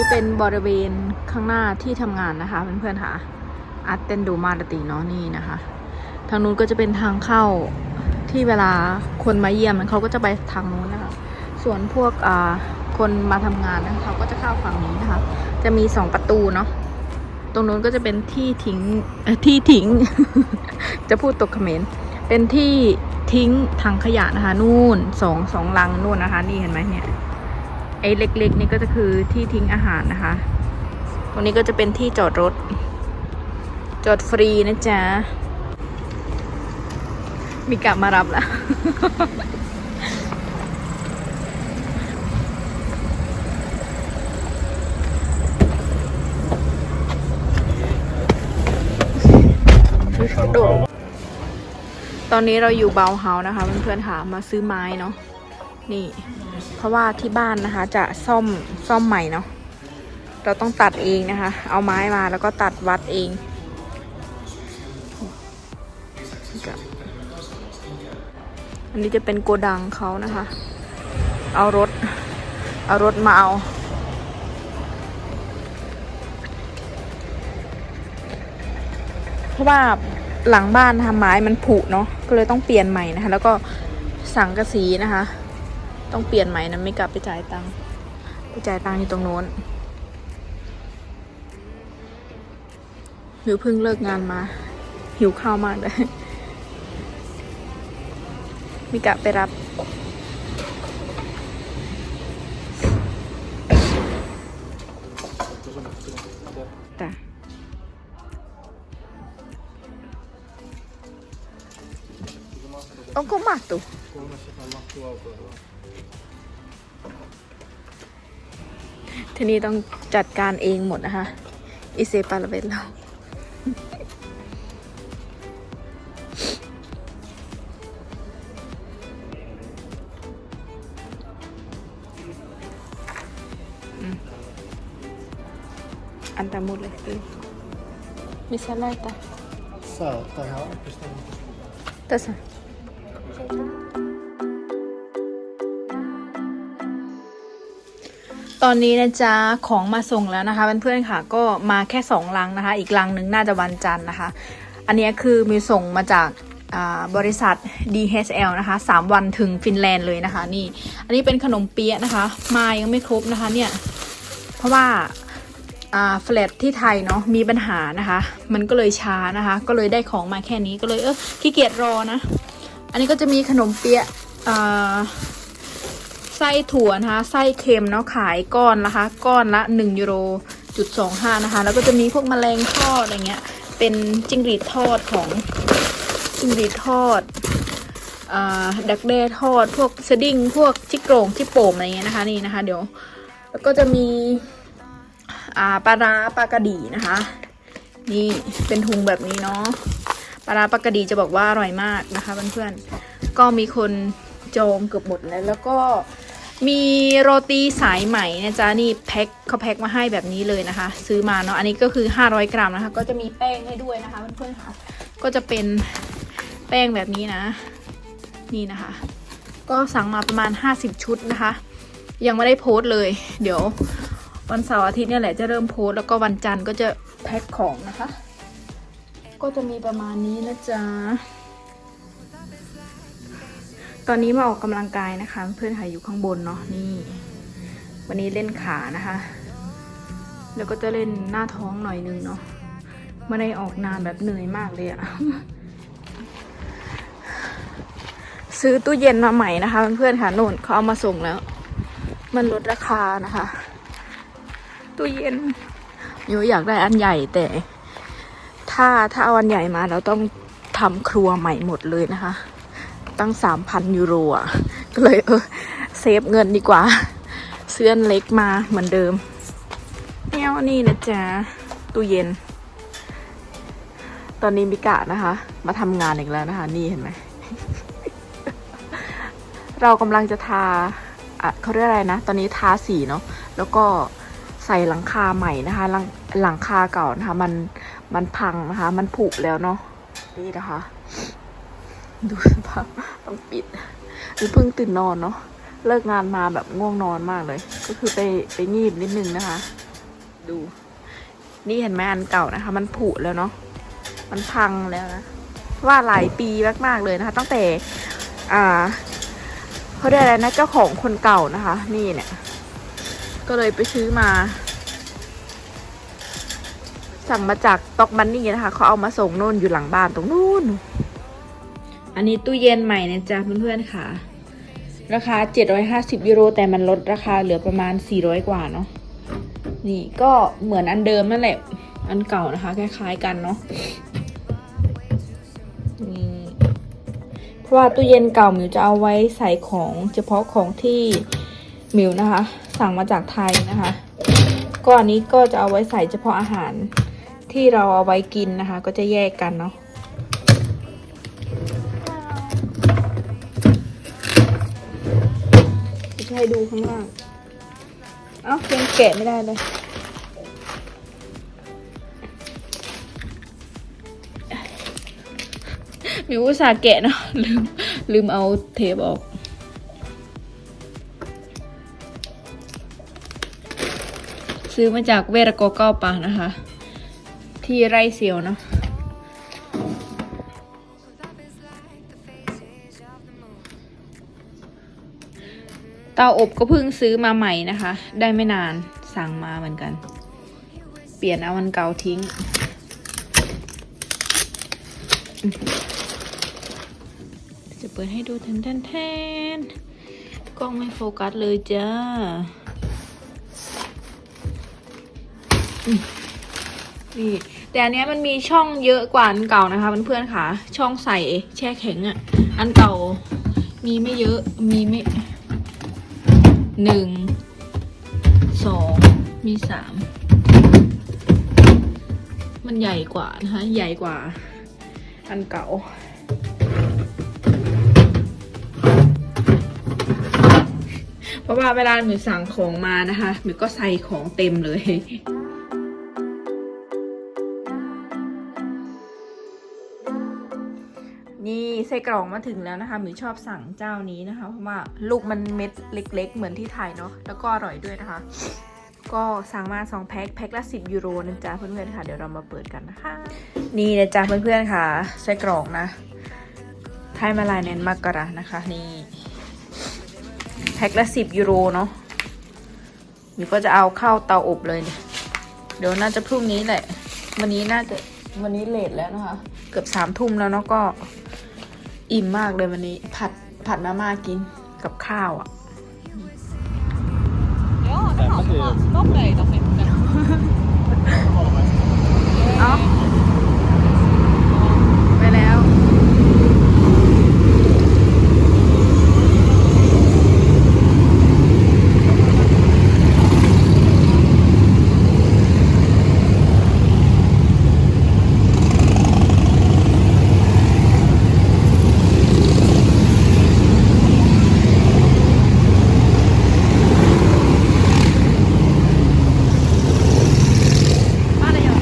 นี้เป็นบริเวณข้างหน้าที่ทำงานนะคะเพื่อนๆค่ะอาร์ตเตนโดมาดติเนาะนี่นะคะ ทางนู้นก็จะเป็นทางเข้าที่เวลาคนมาเยี่ยมเขาก็จะไปทางนู้นนะคะ ส่วนพวกคนมาทำงานนะคะเขาก็จะเข้าฝั่งนี้นะคะ จะมีสองประตูเนาะตรงนู้นก็จะเป็นที่ทิ้งที่ทิ้ง จะพูดตกเขมรเป็นที่ทิ้งถังขยะนะคะ นู่นสองสองลังนู่นนะคะ นี่เห็นไหมเนี่ย ไอ้เล็กๆนี่ก็จะคือที่ทิ้งอาหารนะคะ ตรงนี้ก็จะเป็นที่จอดรถ จอดฟรีนะจ๊ะ มีกลับมารับแล้วตอนนี้เราอยู่เบาเฮาส์นะคะเพื่อนๆค่ะมาซื้อไม้เนาะ นี่ เพราะว่าที่บ้านนะคะจะซ่อมซ่อมใหม่เนาะเราต้องตัดเองนะคะ เอาไม้มาแล้วก็ตัดวัดเองอันนี้จะเป็นโกดังเขานะคะ เอารถ เอารถมาเอา เพราะว่าหลังบ้านทำไม้มันผุเนาะ ก็เลยต้องเปลี่ยนใหม่นะคะ แล้วก็สังกะสีนะคะ ต้องเปลี่ยนใหม่นะไม่กลับไปจ่ายตังค์ไปจ่ายตังค์อยู่ตรงโน้นหิวเพิ่งเลิกงานมา หิวข้าวมากเลยมีกะไปรับแต่ Onko mattu? Kolmassakaan mahtuu autoilla. ทีนี้ต้องจัดการเองหมดนะคะ อิเซปาลาเวลเราอันตามุดเลยเลยมิซาลาตา Saattaa ihan oikeastaan. Tässä. ตอนนี้นะจ๊ะของมาส่งแล้วนะคะเพื่อนๆค่ะ ก็มาแค่สองลังนะคะ อีกลังหนึ่งน่าจะวันจันทร์นะคะ อันนี้คือมีส่งมาจากอ่าบริษัท DHL นะคะสามวันถึงฟินแลนด์เลยนะคะนี่ อันนี้เป็นขนมเปี๊ยะนะคะ มายังไม่ครบนะคะเนี่ย เพราะว่าอ่าแฟลตที่ไทยเนาะมีปัญหานะคะ มันก็เลยช้านะคะ ก็เลยได้ของมาแค่นี้ก็เลยเออขี้เกียจรอนะ อันนี้ก็จะมีขนมเปี๊ยะอ่า ไส้ถั่วนะคะ ไส้เค็มเนาะขายก้อนนะคะ ก้อนละ1ยูโรจุดสองห้านะคะ แล้วก็จะมีพวกแมลงทอดอะไรเงี้ย เป็นจิ้งหรีดทอดของจิ้งหรีดทอดอดักแด้ทอด พวกสดิ้ง พวกชิกโกรงชิโป่มอะไรเงี้ยนะคะนี่นะคะ เดี๋ยว แล้วก็จะมีปลาร้าปลากระดีนะคะ นี่เป็นถุงแบบนี้เนาะปลาร้าปลากระดีจะบอกว่าอร่อยมากนะคะเพื่อนๆก็มีคนจองเกือบหมดแล้วแล้วก็ มีโรตีสายไหมนะจ๊ะนี่แพ็คเขาแพ็คมาให้แบบนี้เลยนะคะ ซื้อมาเนาะอันนี้ก็คือ 500 กรัมนะคะ ก็จะมีแป้งให้ด้วยนะคะเพื่อนๆค่ะก็จะเป็นแป้งแบบนี้นะ นี่นะคะ ก็สั่งมาประมาณ 50 ชุดนะคะ ยังไม่ได้โพสเลย เดี๋ยววันเสาร์อาทิตย์เนี่ยแหละจะเริ่มโพสแล้วก็วันจันทร์ก็จะแพ็คของนะคะ ก็จะมีประมาณนี้นะจ๊ะ ตอนนี้มาออกกำลังกายนะคะ เพื่อนหายอยู่ข้างบนเนาะนี่ วันนี้เล่นขานะคะ แล้วก็จะเล่นหน้าท้องหน่อยนึงเนาะไม่ได้ออกนานแบบเหนื่อยมากเลยอะซื้อตู้เย็นมาใหม่นะคะ เพื่อนๆค่ะโน่นเขาเอามาส่งแล้ว มันลดราคานะคะ ตู้เย็นโยอยากได้อันใหญ่แต่ ถ้าถ้าเอาอันใหญ่มาเราต้องทำครัวใหม่หมดเลยนะคะ ตั้งสามพันยูโรอะ ก็เลยเออเซฟเงินดีกว่า เสื้อเล็กมาเหมือนเดิมแนวนี่นะจ๊ะ ตู้เย็น ตอนนี้มิกะนะคะ มาทำงานอีกแล้วนะคะ นี่เห็นไหม เรากำลังจะทาอะเขาเรียกอะไรนะ ตอนนี้ทาสีเนาะ แล้วก็ใส่หลังคาใหม่นะคะ หลังหลังคาเก่านะคะ มันมันพังนะคะ มันผุแล้วเนาะ นี่นะคะ ดูสภาพต้องปิดหรือเพิ่งตื่นนอนเนาะเลิกงานมาแบบง่วงนอนมากเลย ก็คือไปไปงีบนิดนึงนะคะ ดู นี่เห็นไหมอันเก่านะคะ มันผุแล้วเนาะมันพังแล้วนะว่าหลายปีมากๆเลยนะคะ ตั้งแต่ อ่าเขาเรียกอะไรนะเจ้าของคนเก่านะคะ นี่เนี่ย ก็เลยไปซื้อมา สั่งมาจากต็อกมันนี่นะคะเขาเอามาส่งโน่นอยู่หลังบ้านตรงนู้น อันนี้ตู้เย็นใหม่นะจ๊ะเพื่อนๆค่ะ ราคา 750 ยูโร แต่มันลดราคาเหลือประมาณ 400 กว่าเนาะนี่ก็เหมือนอันเดิมนั่นแหละ อันเก่านะคะ คล้ายๆกันเนาะนี่เพราะว่าตู้เย็นเก่าหมิวจะเอาไว้ใส่ของเฉพาะของที่หมิวนะคะ สั่งมาจากไทยนะคะก็อันนี้ก็จะเอาไว้ใส่เฉพาะอาหารที่เราเอาไว้กินนะคะ ก็จะแยกกันเนาะ ให้ดูข้างล่าง เอ้ายังแกะไม่ได้เลยมิวอุตสาห์แกะเนาะลืม ลืมเอาเทปออกซื้อมาจากเวรโกเก้าปานะคะ ที่ไร่เซียวเนาะ ตาอบก็เพิ่งซื้อมาใหม่นะคะ ได้ไม่นานสั่งมาเหมือนกัน เปลี่ยนเอาวันเก่าทิ้ง จะเปิดให้ดูแทนแทนแทนกล้องไม่โฟกัสเลยจ้านี่แต่อันนี้มันมีช่องเยอะกว่าอันเก่านะคะเพื่อนๆค่ะ ช่องใส่แช่แข็งอะ่ะ อันเก่ามีไม่เยอะมีไม่ หนึ่งสองมีสามมันใหญ่กว่านะคะใหญ่กว่า อันเก่าเพราะว่าเวลาหมิสั่งของมานะคะหมิก็ใส่ของเต็มเลย นี่ไส้กรอกมาถึงแล้วนะคะหมิวชอบสั่งเจ้านี้นะคะ เพราะว่าลูกมันเม็ดเล็ก ๆ เหมือนที่ไทยเนาะแล้วก็อร่อยด้วยนะคะ ก็สั่งมา2แพ็คแพ็คละ 10 ยูโรนะจ๊ะเพื่อนๆค่ะเดี๋ยวเรามาเปิดกันนะคะ นี่นะจ๊ะเพื่อนๆค่ะไส้กรอกนะไทยมาลายเนนมากกระนะคะ นี่แพ็คละ 10 ยูโรเนาะมิวก็จะเอาเข้าเตาอบเลยเนี่ยเดี๋ยวน่าจะพรุ่งนี้แหละ วันนี้น่าจะวันนี้เลทแล้วนะคะ เกือบสามทุ่มแล้วเนาะก็ อิ่มมากเลยวันนี้ ผัดผัดมาม่ากินกับข้าวอะ Ja, det har man. De nöjda med det. เอาไปแล้ว มาเลยเหรอ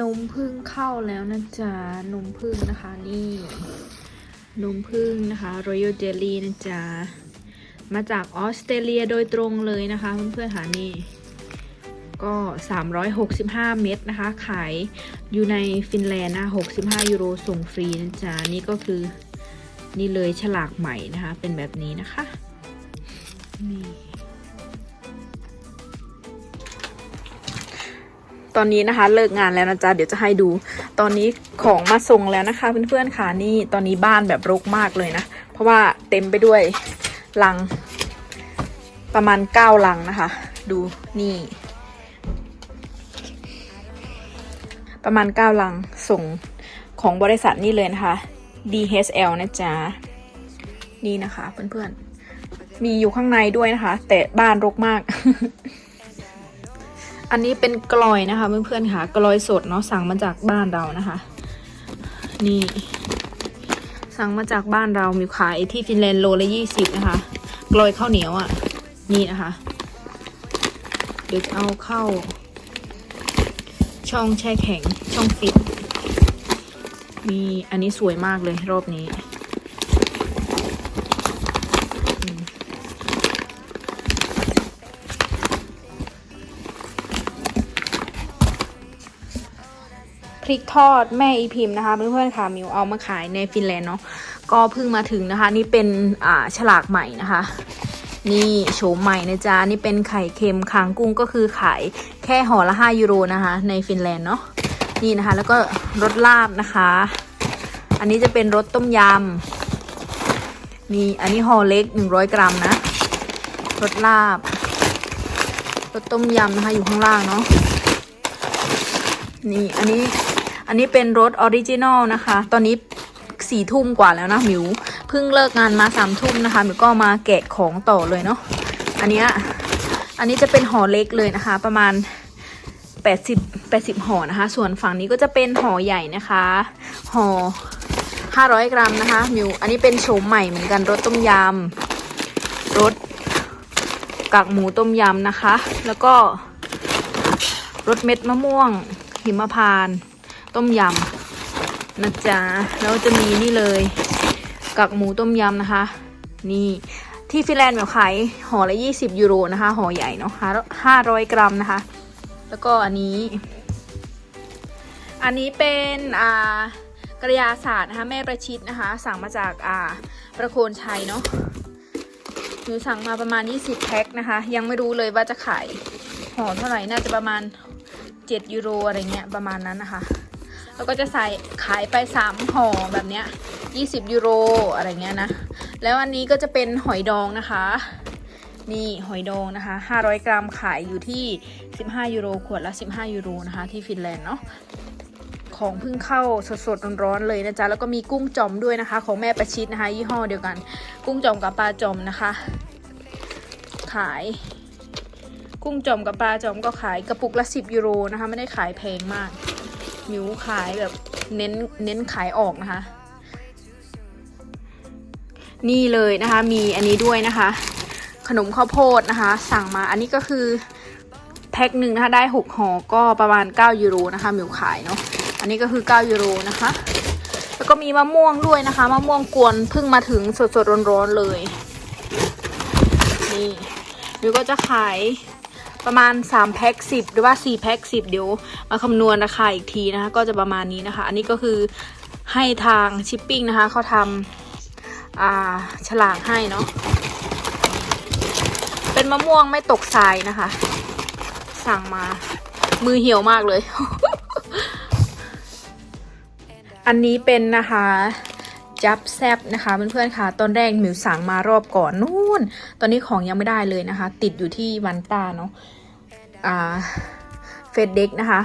นมพึ่งเข้าแล้ว นะจ๊ะ นมพึ่งนะคะนี่ นมพึ่งนะคะ Royal Jelly นะจ๊ะ มาจากออสเตรเลียโดยตรงเลยนะคะเพื่อนๆค่ะนี่ ก็ 365 เม็ดนะคะ ขายอยู่ในฟินแลนด์นะ65 ยูโรส่งฟรีนะจ๊ะ นี่ก็คือนี่เลยฉลากใหม่นะคะ เป็นแบบนี้นะคะ นี่ ตอนนี้นะคะเลิกงานแล้วนะจ๊ะเดี๋ยวจะให้ดูตอนนี้ของมาส่งแล้วนะคะ เพื่อนๆค่ะนี่ตอนนี้บ้านแบบรกมากเลยนะ เพราะว่าเต็มไปด้วยลัง ประมาณเก้าลังนะคะ ดูนี่ ประมาณเก้าลังส่งของบริษัทนี่เลยนะคะ DHL นะจ๊ะนี่นะคะเพื่อนๆมีอยู่ข้างในด้วยนะคะ แต่บ้านรกมาก อันนี้เป็นกลอยนะคะ เพื่อนๆค่ะกลอยสดเนาะสั่งมาจากบ้านเรานะคะ นี่ สั่งมาจากบ้านเรามีขายที่ฟินแลนด์โลละยี่สิบนะคะ กลอยข้าวเหนียวอะ่ะ นี่นะคะ เดี๋ยวเอาเข้า ช่องแช่แข็งช่องฟิตมีอันนี้สวยมากเลยรอบนี้ ริกทอดแม่อีพิมพ์นะคะเพื่อนๆค่ะมิวเอามาขายในฟินแลนด์เนาะก็เพิ่งมาถึงนะคะ นี่เป็นอ่าฉลากใหม่นะคะ นี่โฉมใหม่นะจ๊ะนี่เป็นไข่เค็มคางกุ้งก็คือขายแค่ห่อละ 5 ยูโรนะคะ ในฟินแลนด์เนาะนี่นะคะ แล้วก็รสลาบนะคะ อันนี้จะเป็นรสต้มยำมีอันนี้ห่อเล็ก 100 กรัมนะรสลาบรสต้มยำนะคะอยู่ข้างล่างเนาะนี่อันนี้ อันนี้เป็นรสออริจินอลนะคะ ตอนนี้สี่ทุ่มกว่าแล้วนะหมิวเพิ่งเลิกงานมาสามทุ่มนะคะหมิวก็มาแกะของต่อเลยเนาะอันเนี้ยอันนี้จะเป็นห่อเล็กเลยนะคะ ประมาณ 80 80ห่อนะคะ ส่วนฝั่งนี้ก็จะเป็นห่อใหญ่นะคะห่อ500 กรัมนะคะมิวอันนี้เป็นโฉมใหม่เหมือนกันรสต้มยำรสกากหมูต้มยำนะคะ แล้วก็รสเม็ดมะม่วงหิมพานต์ ต้มยำนะจ๊ะแล้วจะมีนี่เลยกากหมูต้มยำนะคะ นี่ที่ฟินแลนด์แบบขายห่อละ 20 ยูโรนะคะห่อใหญ่เนาะ500กรัมนะคะ แล้วก็อันนี้ อันนี้เป็นอ่ากระยาศาสตร์นะคะแม่ประชิดนะคะ สั่งมาจากอ่าประโคนชัยเนาะหนูสั่งมาประมาณ 20 แพ็คนะคะ ยังไม่รู้เลยว่าจะขายห่อเท่าไหร่น่าจะประมาณ 7 ยูโรอะไรเงี้ยประมาณนั้นนะคะ แล้วก็จะใส่ขายไป3ห่อแบบเนี้ย20 ยูโรอะไรเงี้ยนะ แล้วอันนี้ก็จะเป็นหอยดองนะคะ นี่หอยดองนะคะ 500 กรัมขายอยู่ที่ 15 ยูโร ขวดละ 15 ยูโรนะคะ ที่ฟินแลนด์เนาะของเพิ่งเข้าสดๆร้อนๆเลยนะจ๊ะ แล้วก็มีกุ้งจอมด้วยนะคะ ของแม่ประชิดนะคะ ยี่ห้อเดียวกัน กุ้งจอมกับปลาจอมนะคะ ขาย กุ้งจอมกับปลาจอมก็ขายกระปุกละ 10 ยูโรนะคะ ไม่ได้ขายแพงมาก มิวขายแบบเน้นเน้นขายออกนะคะ นี่เลยนะคะมีอันนี้ด้วยนะคะ ขนมข้าวโพดนะคะ สั่งมาอันนี้ก็คือแพ็คหนึ่งนะคะได้6ห่อก็ประมาณ 9 ยูโรนะคะมิวขายเนาะอันนี้ก็คือ 9 ยูโรนะคะ แล้วก็มีมะม่วงด้วยนะคะมะม่วงกวนเพิ่งมาถึงสดๆร้อนๆเลยนี่มิวก็จะขาย ประมาณ3แพ็ค10 หรือว่า4แพ็ค10 เดี๋ยวมาคำนวณราคาอีกทีนะคะ ก็จะประมาณนี้นะคะ อันนี้ก็คือให้ทางชิปปิ้งนะคะเขาทำฉลากให้เนาะเป็นมะม่วงไม่ตกทรายนะคะ สั่งมามือเหี่ยวมากเลย อันนี้เป็นนะคะ จับแซบนะคะเพื่อนๆค่ะ ตอนแรกหมิวสั่งมารอบก่อนนู่น ตอนนี้ของยังไม่ได้เลยนะคะ ติดอยู่ที่วันตาเนาะอ่าเฟดเด็กนะคะ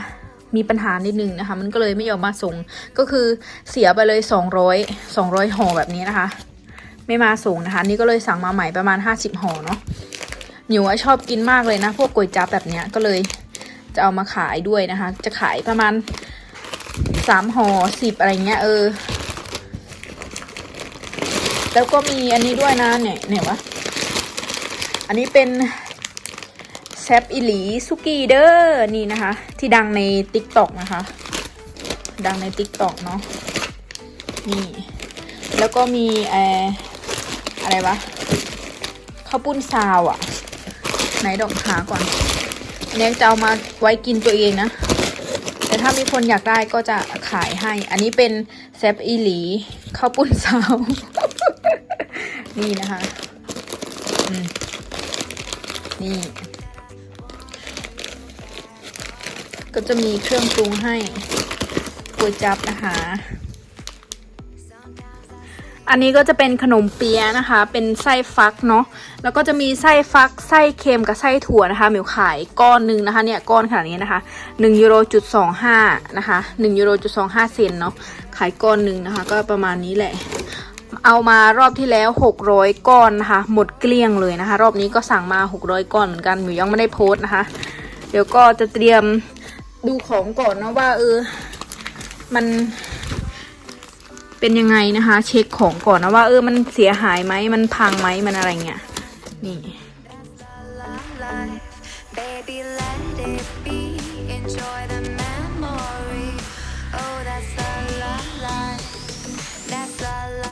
มีปัญหานิดนึงนะคะ มันก็เลยไม่ยอมมาส่ง ก็คือเสียไปเลย 200 200ห่อแบบนี้นะคะ ไม่มาส่งนะคะ นี่ก็เลยสั่งมาใหม่ประมาณ 50ห่อเนาะหนิวอะชอบกินมากเลยนะ พวกก๋วยจั๊บแบบเนี้ยก็เลยจะเอามาขายด้วยนะคะ จะขายประมาณสามห่อสิบอะไรเงี้ยเออ แล้วก็มีอันนี้ด้วยนะเนี่ยเนี่ยวะ อันนี้เป็นแซบอิหลีซุกี้เดอร์นี่นะคะ ที่ดังใน t ิ k t o k นะคะ ดังใน t ิ k t o k เนาะนี่ แล้วก็มีเออะไรวะข้าวปุ้นซาวอะ่ะ ไหนดอกหาก่อนอันนี้จะเอามาไว้กินตัวเองนะ แต่ถ้ามีคนอยากได้ก็จะขายให้ อันนี้เป็นแซบอีหลีข้าวปุ้นซาว นี่นะคะอืมนี่ ก็จะมีเครื่องปรุงให้ก๋วยจับนะคะ อันนี้ก็จะเป็นขนมเปี๊ยะนะคะ เป็นไส้ฟักเนาะ แล้วก็จะมีไส้ฟัก ไส้เค็มกับไส้ถั่วนะคะหมิวขายก้อนหนึ่งนะคะเนี่ยก้อนขนาดนี้นะคะ1ยูโรจุดสองห้านะคะ1ยูโรจุดสองห้าเซนเนาะ ขายก้อนหนึ่งนะคะ ก็ประมาณนี้แหละ เอามารอบที่แล้ว 600 ก้อนนะคะ หมดเกลี้ยงเลยนะคะ รอบนี้ก็สั่งมา 600 ก้อนเหมือนกันหมูยังไม่ได้โพสต์นะคะ เดี๋ยวก็จะเตรียมดูของก่อนนะว่าเออ มันเป็นยังไงนะคะ เช็คของก่อนนะว่าเออมันเสียหายไหมมันพังไหมมันอะไรเงี้ยนี่